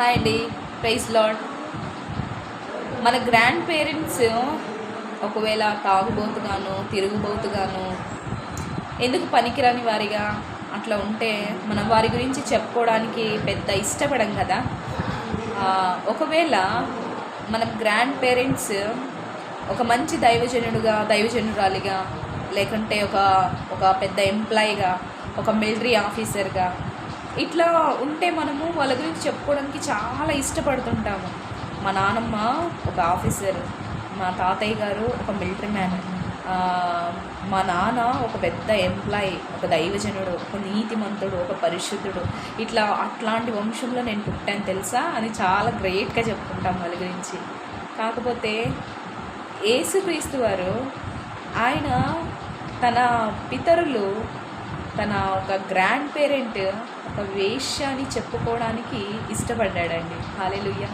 Hi అండి. Praise lord మన grand parents ఒకవేళ తాగుబోతుగాను తిరుగుబోతుగాను ఎందుకు పనికిరాని వారిగా అట్లా ఉంటే మనం వారి గురించి చెప్పుకోవడానికి పెద్ద ఇష్టపడం కదా. ఒకవేళ మన గ్రాండ్ పేరెంట్స్ ఒక మంచి దైవజనుడుగా దైవజనురాలిగా లేకుంటే ఒక ఒక పెద్ద ఎంప్లాయీగా ఒక మిలిటరీ ఆఫీసర్గా ఇట్లా ఉంటే మనము వాళ్ళ గురించి చెప్పుకోవడానికి చాలా ఇష్టపడుతుంటాము. మా నాన్నమ్మ ఒక ఆఫీసర్ మా తాతయ్య గారు ఒక మిలిటరీ మ్యాన్ మా నాన్న ఒక పెద్ద ఎంప్లాయీ ఒక దైవజనుడు ఒక నీతిమంతుడు ఒక పరిశుద్ధుడు. ఇట్లా అట్లాంటి వంశంలో నేను పుట్టాను తెలుసా అని చాలా గ్రేట్గా చెప్పుకుంటాం వాళ్ళ గురించి. కాకపోతే యేసుక్రీస్తు వారు ఆయన తన పితరులు తన ఒక గ్రాండ్ పేరెంట్ ఒక వేష్య అని చెప్పుకోవడానికి ఇష్టపడ్డాడండి. హాలేలుయ్య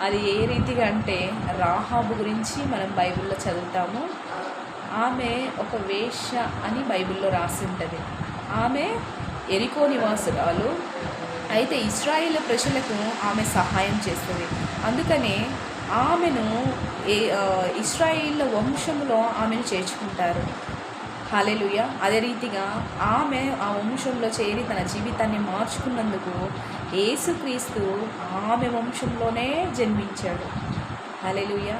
అది ఏ రీతిగా అంటే రాహాబు గురించి మనం బైబిల్లో చదువుతాము. ఆమె ఒక వేష్య అని బైబిల్లో రాసి ఉంటుంది. ఆమె ఎరికో నివాసురాలు. అయితే ఇస్రాయేల్ ప్రజలకు ఆమె సహాయం చేస్తుంది. అందుకనే ఆమెను ఏ వంశంలో ఆమెను చేర్చుకుంటారు. హాలేలుయ అదే రీతిగా ఆమె ఆ వంశంలో చేరి తన జీవితాన్ని మార్చుకున్నందుకు యేసుక్రీస్తు ఆమె వంశంలోనే జన్మించాడు. హాలేలుయ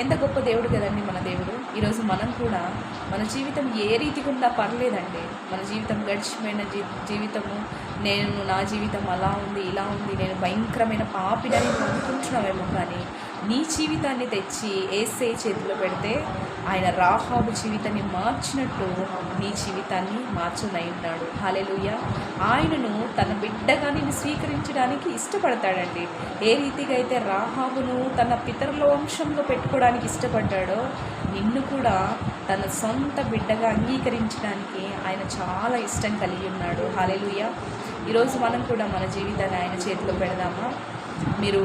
ఎంత గొప్ప దేవుడు కదండి మన దేవుడు. ఈరోజు మనం కూడా మన జీవితం ఏ రీతిగా పర్లేదండి. మన జీవితం గడిచిపోయిన జీ జీవితము నేను నా జీవితం అలా ఉంది ఇలా ఉంది నేను భయంకరమైన పాపిడని అనుకుంటున్నామేమో అనుకుంటున్నావేమో కానీ నీ జీవితాన్ని తెచ్చి ఏసే చేతిలో పెడితే ఆయన రాహాబు జీవితాన్ని మార్చినట్టు నీ జీవితాన్ని మార్చనై ఉన్నాడు హాలెలుయ ఆయనను తన బిడ్డగా నేను స్వీకరించడానికి ఇష్టపడతాడండి. ఏ రీతిగా అయితే రాహాబును తన పితరుల వంశంలో పెట్టుకోవడానికి ఇష్టపడ్డాడో నిన్ను కూడా తన సొంత బిడ్డగా అంగీకరించడానికి ఆయన చాలా ఇష్టం కలిగి ఉన్నాడు. హాలెలుయ ఈరోజు మనం కూడా మన జీవితాన్ని ఆయన చేతిలో పెడదామా? మీరు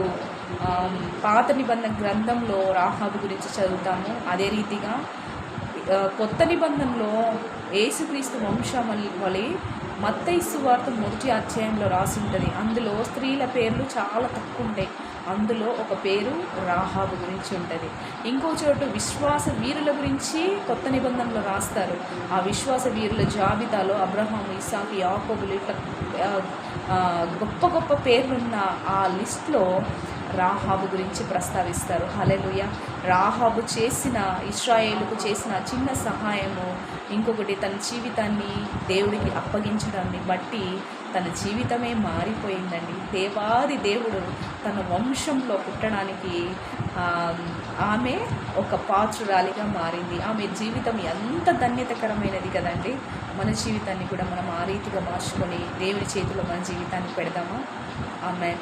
పాత నిబంధన గ్రంథంలో రాహాబు గురించి చదువుతాము. అదే రీతిగా కొత్త నిబంధనలో యేసుక్రీస్తు వంశమలి వలి మత్తయిసు వార్త మొదటి అధ్యాయంలో రాసి ఉంటుంది అందులో స్త్రీల పేర్లు చాలా తక్కువ ఉంటాయి అందులో ఒక పేరు రాహాబు గురించి ఉంటుంది. ఇంకో చోటు విశ్వాస వీరుల గురించి కొత్త నిబంధనలో రాస్తారు. ఆ విశ్వాస వీరుల జాబితాలో అబ్రహాం ఇసాకు యాకోబులు ఇట్లా గొప్ప గొప్ప పేర్లున్న ఆ లిస్ట్లో రాహాబు గురించి ప్రస్తావిస్తారు. హలెలుయ రాహాబు చేసిన ఇస్రాయేలుకు చేసిన చిన్న సహాయము ఇంకొకటి తన జీవితాన్ని దేవుడికి అప్పగించడాన్ని బట్టి తన జీవితమే మారిపోయిందండి. దేవాది దేవుడు తన వంశంలో పుట్టడానికి ఆమె ఒక పాత్రురాలిగా మారింది. ఆమె జీవితం ఎంత ధన్యతకరమైనది కదండి. మన జీవితాన్ని కూడా మనం ఆ రీతిగా మార్చుకొని దేవుడి చేతిలో మన జీవితాన్ని పెడదామా? ఆమె